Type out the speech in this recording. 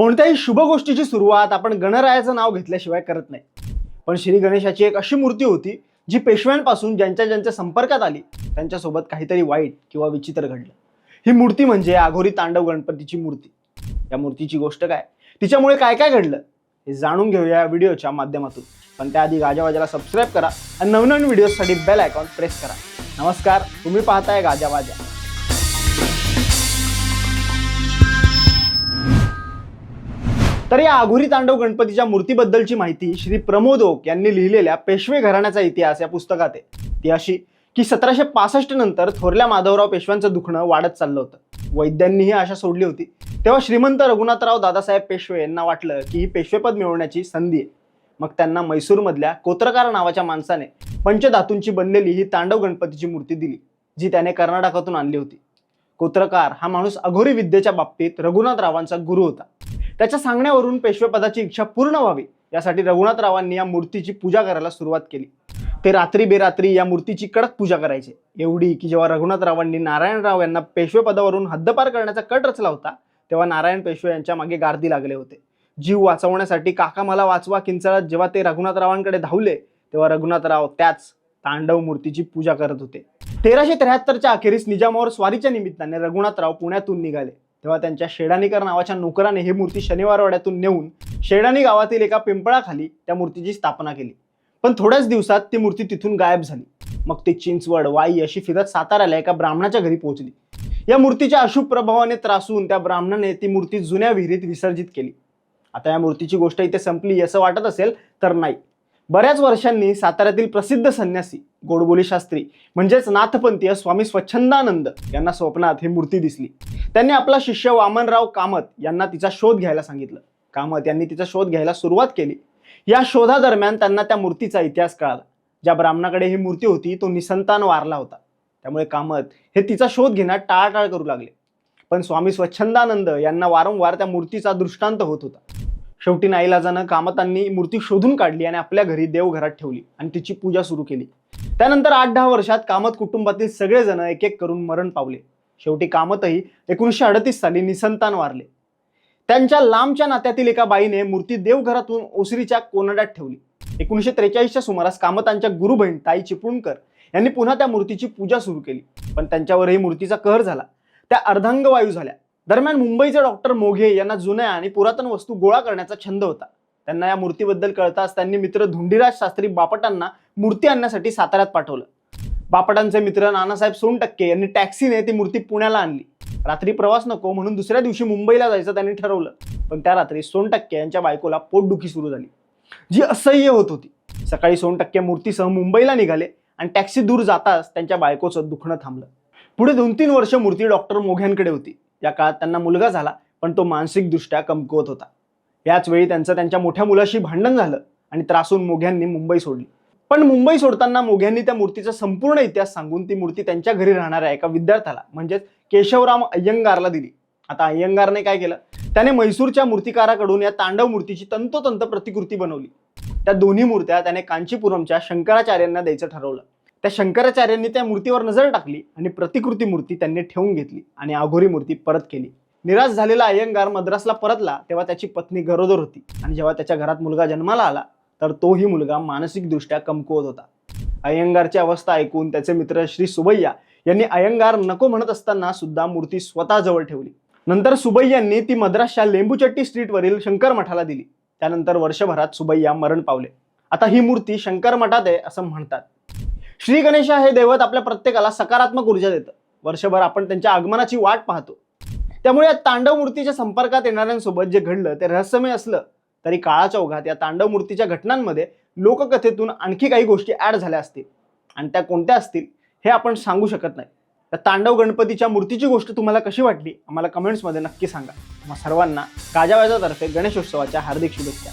कोणत्याही शुभ गोष्टीची सुरुवात आपण गणरायाचं नाव घेतल्याशिवाय करत नाही. पण श्री गणेशाची एक अशी मूर्ती होती जी पेशव्यांपासून ज्यांच्या ज्यांच्या संपर्कात आली त्यांच्यासोबत काहीतरी वाईट किंवा विचित्र घडलं. ही मूर्ती म्हणजे आघोरी तांडव गणपतीची मूर्ती. या मूर्तीची गोष्ट काय? तिच्यामुळे काय काय घडलं? हे जाणून घेऊया या व्हिडिओच्या माध्यमातून. पण त्याआधी गाजावाजाला सबस्क्राईब करा आणि नवनवीन व्हिडिओसाठी बेल आयकॉन प्रेस करा. नमस्कार तुम्ही पाहताय गाजावाजा. तर या आघोरी तांडव गणपतीच्या मूर्तीबद्दलची माहिती श्री प्रमोद ओक यांनी लिहिलेल्या पेशवे घराण्याचा इतिहास या पुस्तकात आहे. ती अशी की सतराशे पासष्ट नंतर थोरल्या माधवराव पेशव्यांचं दुखणं वाढत चाललं होतं. वैद्यांनीही आशा सोडली होती. तेव्हा श्रीमंत रघुनाथराव दादासाहेब पेशवे यांना वाटलं की ही पेशवेपद मिळवण्याची संधी आहे. मग त्यांना मैसूरमधल्या कोत्रकार नावाच्या माणसाने पंचधातूंची बनलेली ही तांडव गणपतीची मूर्ती दिली जी त्याने कर्नाटकातून आणली होती. कोत्रकार हा माणूस अघोरी विद्येच्या बाबतीत रघुनाथरावांचा गुरु होता. त्याच्या सांगण्यावरून पेशवेपदाची इच्छा पूर्ण व्हावी यासाठी रघुनाथरावांनी या मूर्तीची पूजा करायला सुरुवात केली. ते रात्री बेरात्री या मूर्तीची कडक पूजा करायचे. एवढी की जेव्हा रघुनाथरावांनी नारायणराव यांना पेशवेपदावरून हद्दपार करण्याचा कट रचला होता तेव्हा नारायण पेशवे यांच्या मागे गार्दी लागले होते. जीव वाचवण्यासाठी काका मला वाचवा किंचाळत जेव्हा ते रघुनाथरावांकडे धावले तेव्हा रघुनाथराव त्याच तांडव मूर्तीची पूजा करत होते. तेराशे त्र्याहत्तरच्या अखेरीस निजामावर स्वारीच्या निमित्ताने रघुनाथराव पुण्यातून निघाले. तेव्हा त्यांच्या शेडानीकर नावाच्या नोकराने ही मूर्ती शनिवारवाड्यातून नेऊन शेडानी गावातील एका पिंपळाखाली त्या मूर्तीची स्थापना केली. पण थोड्याच दिवसात ती मूर्ती तिथून गायब झाली. मग ती चिंचवड वाई अशी फिरत साताऱ्याला एका ब्राह्मणाच्या घरी पोहोचली. या मूर्तीच्या अशुभ प्रभावाने त्रासून त्या ब्राह्मणाने ती मूर्ती जुन्या विहिरीत विसर्जित केली. आता या मूर्तीची गोष्ट इथे संपली असं वाटत असेल तर नाही. बऱ्याच वर्षांनी साताऱ्यातील प्रसिद्ध संन्यासी गोडबोली शास्त्री म्हणजेच नाथपंथीय स्वामी स्वच्छंदानंद यांना स्वप्नात ही मूर्ती दिसली. त्यांनी आपला शिष्य वामनराव कामत यांना तिचा शोध घ्यायला सांगितलं. कामत यांनी तिचा शोध घ्यायला सुरुवात केली. या शोधादरम्यान त्यांना त्या मूर्तीचा इतिहास कळाला. ज्या ब्राह्मणाकडे ही मूर्ती होती तो निसंतान वारला होता. त्यामुळे कामत हे तिचा शोध घेण्यात टाळाटाळ करू लागले. पण स्वामी स्वच्छंदानंद यांना वारंवार त्या मूर्तीचा दृष्टांत होत होता. शेवटी नाईलाजानं कामतांनी मूर्ती शोधून काढली आणि आपल्या घरी देवघरात ठेवली आणि तिची पूजा सुरू केली. त्यानंतर आठ दहा वर्षात कामत कुटुंबातील सगळेजण एक एक करून मरण पावले. शेवटी कामतही एकोणीसशे अडतीस साली निसंतान वारले. त्यांच्या लांबच्या नात्यातील एका बाईने मूर्ती देवघरातून ओसरीच्या कोनड्यात ठेवली. एकोणीसशे त्रेचाळीसच्या सुमारास कामतांच्या गुरुबहीण ताई चिपळूणकर यांनी पुन्हा त्या मूर्तीची पूजा सुरू केली. पण त्यांच्यावरही मूर्तीचा कहर झाला. त्या अर्धांगवायू झाल्या. दरम्यान मुंबईचे डॉक्टर मोघे यांना जुन्या आणि पुरातन वस्तू गोळा करण्याचा छंद होता. त्यांना या मूर्तीबद्दल कळताच त्यांनी मित्र धुंडीराज शास्त्री बापटांना मूर्ती आणण्यासाठी साताऱ्यात पाठवलं. बापटांचे मित्र नानासाहेब सोनटक्के यांनी टॅक्सीने ती मूर्ती पुण्याला आणली. रात्री प्रवास नको म्हणून दुसऱ्या दिवशी मुंबईला जायचं त्यांनी ठरवलं. पण त्या रात्री सोनटक्के यांच्या बायकोला पोटदुखी सुरू झाली. जी असह्य होत होती. सकाळी सोनटक्के मूर्तीसह मुंबईला निघाले आणि टॅक्सी दूर जाताच त्यांच्या बायकोचं दुखणं थांबलं. पुढे दोन तीन वर्ष मूर्ती डॉक्टर मोघ्यांकडे होती. या काळात त्यांना मुलगा झाला पण तो मानसिकदृष्ट्या कमकुवत होता. याच वेळी त्यांचं त्यांच्या मोठ्या मुलाशी भांडण झालं आणि त्रासून मोघ्यांनी मुंबई सोडली. पण मुंबई सोडताना मोघ्यांनी त्या मूर्तीचा संपूर्ण इतिहास सांगून ती मूर्ती त्यांच्या घरी राहणाऱ्या एका विद्यार्थ्याला म्हणजेच केशवराम अय्यंगारला दिली. आता अय्यंगारने काय केलं? त्याने म्हैसूरच्या मूर्तिकाराकडून या तांडव मूर्तीची तंतोतंत प्रतिकृती बनवली. त्या दोन्ही मूर्त्या त्याने कांचीपुरमच्या शंकराचार्यांना द्यायचं ठरवलं. त्या शंकराचार्यांनी त्या मूर्तीवर नजर टाकली आणि प्रतिकृती मूर्ती त्यांनी ठेवून घेतली आणि आघोरी मूर्ती परत केली. निराश झालेला अय्यंगार मद्रासला परतला तेव्हा त्याची पत्नी गरोदर होती आणि जेव्हा त्याच्या घरात मुलगा जन्माला आला तर तोही मुलगा मानसिकदृष्ट्या कमकुवत होता. अय्यंगारची अवस्था ऐकून त्याचे मित्र श्री सुबैया यांनी अय्यंगार नको म्हणत असताना सुद्धा मूर्ती स्वतः जवळ ठेवली. नंतर सुबैयांनी ती मद्रासच्या लेंबूचट्टी स्ट्रीटवरील शंकर मठाला दिली. त्यानंतर वर्षभरात सुबैया मरण पावले. आता ही मूर्ती शंकर मठात आहे असं म्हणतात. श्री गणेशा हे दैवत आपल्या प्रत्येकाला सकारात्मक ऊर्जा देतं. वर्षभर आपण त्यांच्या आगमनाची वाट पाहतो. त्यामुळे या तांडव मूर्तीच्या संपर्कात येणाऱ्यांसोबत जे घडलं ते रहस्यमय असलं. तरी काळाच्या ओघात या तांडव मूर्तीच्या घटनांमध्ये लोककथेतून आणखी काही गोष्टी ॲड झाल्या असतील. आणि त्या कोणत्या असतील हे आपण सांगू शकत नाही. तर तांडव गणपतीच्या मूर्तीची गोष्ट तुम्हाला कशी वाटली आम्हाला कमेंट्समध्ये नक्की सांगा. मग सर्वांना काजावाजातर्फे गणेशोत्सवाच्या हार्दिक शुभेच्छा.